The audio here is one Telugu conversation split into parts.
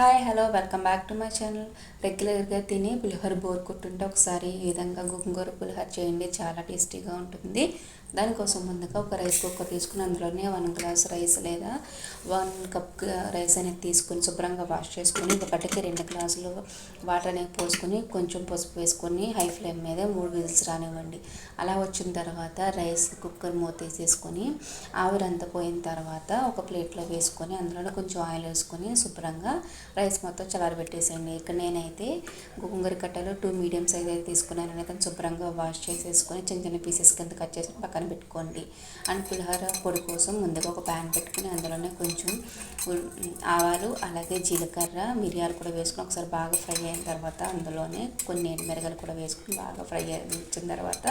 Hi hello welcome back to my channel రెగ్యులర్గా తిని పులిహోర బోర్ కొట్టుంటే ఒకసారి ఈ విధంగా గుంగూర పులిహోర చేయండి. చాలా టేస్టీగా ఉంటుంది. దానికోసం ముందుగా ఒక రైస్ కుక్కర్ తీసుకుని అందులోనే వన్ గ్లాస్ రైస్ లేదా వన్ కప్ రైస్ అనేది తీసుకొని శుభ్రంగా వాష్ చేసుకొని ఒకటికి రెండు గ్లాసులు వాటర్ అనేది పోసుకొని కొంచెం పసుపు వేసుకొని హై ఫ్లేమ్ మీద మూడు విజిల్స్ రానివ్వండి. అలా వచ్చిన తర్వాత రైస్ కుక్కర్ మూత తీసేసుకొని ఆవిరంతా పోయిన తర్వాత ఒక ప్లేట్లో వేసుకొని అందులోనే కొంచెం ఆయిల్ వేసుకొని శుభ్రంగా రైస్ మొత్తం చల్లారబెట్టేసేయండి. ఇక్కడ నేనైతే గోంగూర కట్టలు టూ మీడియం సైజ్ అయితే తీసుకున్నాను. అయితే శుభ్రంగా వాష్ చేసేసుకొని చిన్న చిన్న పీసెస్ కింద కట్ చేసి పక్కన పెట్టుకోండి అండ్ పులిహోర పొడి కోసం ముందుగా ఒక ప్యాన్ పెట్టుకుని అందులోనే కొంచెం ఆవాలు అలాగే జీలకర్ర మిరియాలు కూడా వేసుకొని ఒకసారి బాగా ఫ్రై అయిన తర్వాత అందులోనే కొన్ని ఎండుమిరగలు కూడా వేసుకొని బాగా ఫ్రై అయిన తర్వాత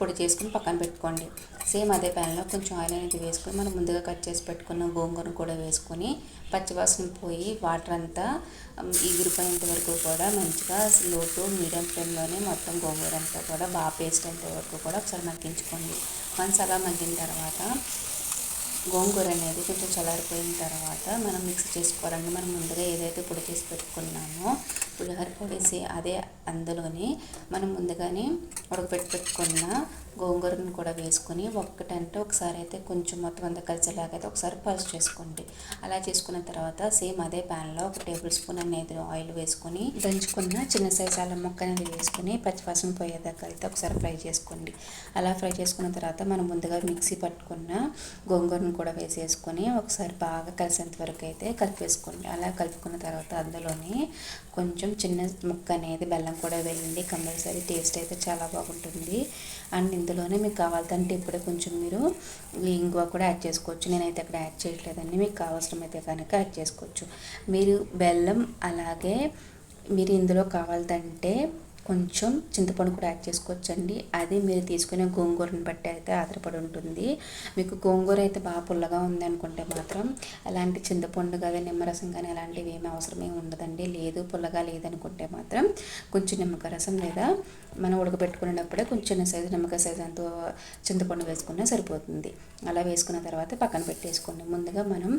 పొడి చేసుకుని పక్కన పెట్టుకోండి. సేమ్ అదే ప్యాన్లో కొంచెం ఆయిల్ అనేది వేసుకొని మనం ముందుగా కట్ చేసి పెట్టుకున్న గోంగూరను కూడా వేసుకొని పచ్చివాసన పోయి వాటర్ అంతా ఎగిరిపోయేంత వరకు కూడా మంచిగా లో టు మీడియం ఫ్లేమ్లోనే మొత్తం గోంగూర అంతా కూడా బాగా పేస్ట్ అయ్యేంత వరకు కూడా ఒకసారి మగ్గించుకోండి. వన్స్ అలా మగ్గిన తర్వాత గోంగూర అనేది కొంచెం చల్లారిపోయిన తర్వాత మనం మిక్స్ చేసుకోవాలండి. మనం ముందుగా ఏదైతే పొడి చేసి పెట్టుకున్నామో పులిహోర వేసి అదే అందులోని మనం ముందుగానే ఉడకబెట్టి పెట్టుకున్న గోంగూరను కూడా వేసుకొని ఒక్కటంటే ఒకసారి అయితే కొంచెం మొత్తం అంతా కలిసేలాగైతే ఒకసారి పల్స్ చేసుకోండి. అలా చేసుకున్న తర్వాత సేమ్ అదే ప్యాన్లో ఒక టేబుల్ స్పూన్ అనేది ఆయిల్ వేసుకొని దంచుకున్న చిన్న సైజు అల్లం ముక్క అనేది వేసుకొని పచ్చివాసన పోయేదాకా అయితే ఒకసారి ఫ్రై చేసుకోండి. అలా ఫ్రై చేసుకున్న తర్వాత మనం ముందుగా మిక్సీ పట్టుకున్న గోంగూరను కూడా వేసేసుకొని ఒకసారి బాగా కలిసేంత వరకు అయితే కలిపేసుకోండి. అలా కలుపుకున్న తర్వాత అందులోని కొంచెం చిన్న ముక్క అనేది బెల్లం కూడా వేయండి. కంపల్సరీ టేస్ట్ అయితే చాలా బాగుంటుంది. అండ్ ఇందులోనే మీకు కావాలంటే ఇప్పుడే కొంచెం మీరు ఇంగువ కూడా యాడ్ చేసుకోవచ్చు. నేనైతే అక్కడ యాడ్ చేయట్లేదండి. మీకు కావాల్సినమైతే కనుక యాడ్ చేసుకోవచ్చు. మీరు బెల్లం అలాగే మీరు ఇందులో కావాలంటే కొంచెం చింతపండు కూడా యాడ్ చేసుకోవచ్చండి. అది మీరు తీసుకునే గోంగూరని బట్టి అయితే ఆధారపడి ఉంటుంది. మీకు గోంగూర అయితే బాగా పుల్లగా ఉంది అనుకుంటే మాత్రం అలాంటి చింతపండు కానీ నిమ్మరసం కానీ అలాంటివి ఏమీ అవసరమే ఉండదండి. లేదు పుల్లగా లేదనుకుంటే మాత్రం కొంచెం నిమ్మకాయ రసం లేదా మనం ఉడకబెట్టుకునేటప్పుడే కొంచెం చిన్న సైజు నిమ్మకాయ సైజు అంత చింతపండు వేసుకున్నా సరిపోతుంది. అలా వేసుకున్న తర్వాత పక్కన పెట్టేసుకోండి. ముందుగా మనం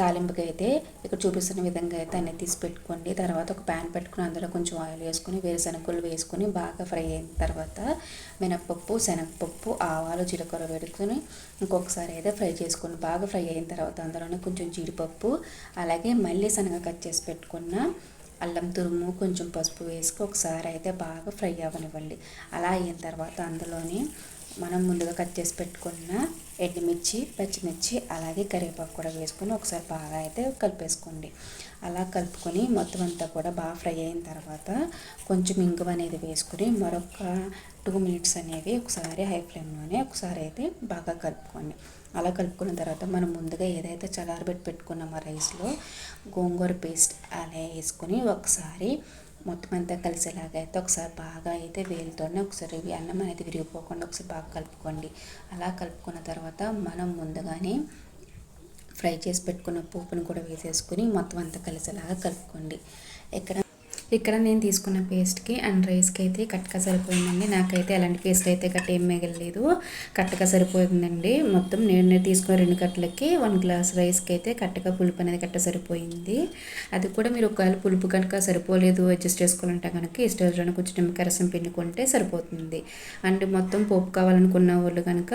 తాలింపుకి అయితే ఇక్కడ చూపిస్తున్న విధంగా అయితే అన్నీ తీసి పెట్టుకోండి. తర్వాత ఒక ప్యాన్ పెట్టుకుని అందులో కొంచెం ఆయిల్ వేసుకొని వేరుశనగలు వేసుకొని బాగా ఫ్రై అయిన తర్వాత మినప్పప్పు శనగపప్పు ఆవాలు జీలకర్ర వేడుకొని ఇంకొకసారి అయితే ఫ్రై చేసుకొని బాగా ఫ్రై అయిన తర్వాత అందులోనే కొంచెం జీడిపప్పు అలాగే మళ్ళీ శనగ కట్ చేసి పెట్టుకున్న అల్లం తురుము కొంచెం పసుపు వేసుకు ఒకసారి అయితే బాగా ఫ్రై అవ్వనివ్వండి. అలా అయిన తర్వాత అందులోని మనం ముందుగా కట్ చేసి పెట్టుకున్న ఎండుమిర్చి పచ్చిమిర్చి అలాగే కరివేపాకు కూడా వేసుకొని ఒకసారి బాగా అయితే కలిపేసుకోండి. అలా కలుపుకొని మొత్తం అంతా కూడా బాగా ఫ్రై అయిన తర్వాత కొంచెం ఇంగువ అనేది వేసుకొని మరొక టూ మినిట్స్ అనేవి ఒకసారి హై ఫ్లేమ్లోనే ఒకసారి అయితే బాగా కలుపుకోండి. అలా కలుపుకున్న తర్వాత మనం ముందుగా ఏదైతే చల్లారబెట్టి పెట్టుకున్నామో రైస్లో గోంగూర పేస్ట్ అలా వేసుకొని ఒకసారి మొత్తం అంతా కలిసేలాగా అయితే ఒకసారి బాగా అయితే వేలుతోనే ఒకసారి అన్నం అనేది విరిగిపోకుండా ఒకసారి బాగా కలుపుకోండి. అలా కలుపుకున్న తర్వాత మనం ముందుగానే ఫ్రై చేసి పెట్టుకున్న పోపును కూడా వేసేసుకుని మొత్తం అంతా కలిసేలాగా కలుపుకోండి. ఇక్కడ ఇక్కడ నేను తీసుకున్న పేస్ట్కి అండ్ రైస్కి అయితే కట్టగా సరిపోయిందండి. నాకైతే ఎలాంటి పేస్ట్ అయితే గట్ట ఏం మిగలేదు కట్టగా సరిపోయిందండి. మొత్తం నేను నేను తీసుకున్న రెండు కట్టలకి వన్ గ్లాస్ రైస్కి అయితే కట్టగా పులుపు అనేది కట్ట సరిపోయింది. అది కూడా మీరు ఒకవేళ పులుపు కనుక సరిపోలేదు అడ్జస్ట్ చేసుకోవాలంటే కనుక ఈ స్టేజ్లోనే కొంచెం నిమ్మకాయ రసం పిండుకుంటే సరిపోతుంది. అండ్ మొత్తం పోపు కావాలనుకున్న వాళ్ళు కనుక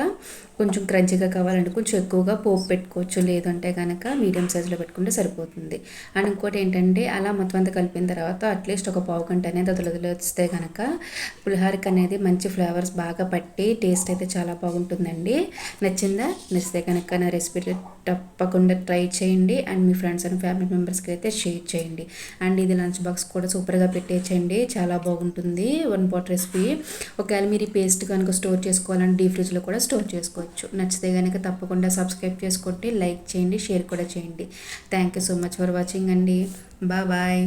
కొంచెం క్రంచిగా కావాలంటే కొంచెం ఎక్కువగా పోపు పెట్టుకోవచ్చు. లేదంటే కనుక మీడియం సైజులో పెట్టుకుంటే సరిపోతుంది. అండ్ ఇంకోటి ఏంటంటే అలా మొత్తం అంతా కలిపిన తర్వాత అట్లీస్ట్ ఒక పావు గంట అనేది అది వదిలేస్తే కనుక పులిహారకి అనేది మంచి ఫ్లేవర్స్ బాగా పట్టి టేస్ట్ అయితే చాలా బాగుంటుందండి. నచ్చిందా? నచ్చితే కనుక నా రెసిపీ తప్పకుండా ట్రై చేయండి. అండ్ మీ ఫ్రెండ్స్ అండ్ ఫ్యామిలీ మెంబర్స్కి అయితే షేర్ చేయండి. అండ్ ఇది లంచ్ బాక్స్ కూడా సూపర్గా పెట్టేయండి చాలా బాగుంటుంది వన్ పాట్ రెసిపీ. ఒకవేళ మీరు ఈ పేస్ట్ కనుక స్టోర్ చేసుకోవాలంటే డీ ఫ్రిడ్జ్లో కూడా స్టోర్ చేసుకోవచ్చు. నచ్చితే కనుక తప్పకుండా సబ్స్క్రైబ్ చేసుకోండి లైక్ చేయండి షేర్ కూడా చేయండి. Thank you so much for watching అండి. Bye bye.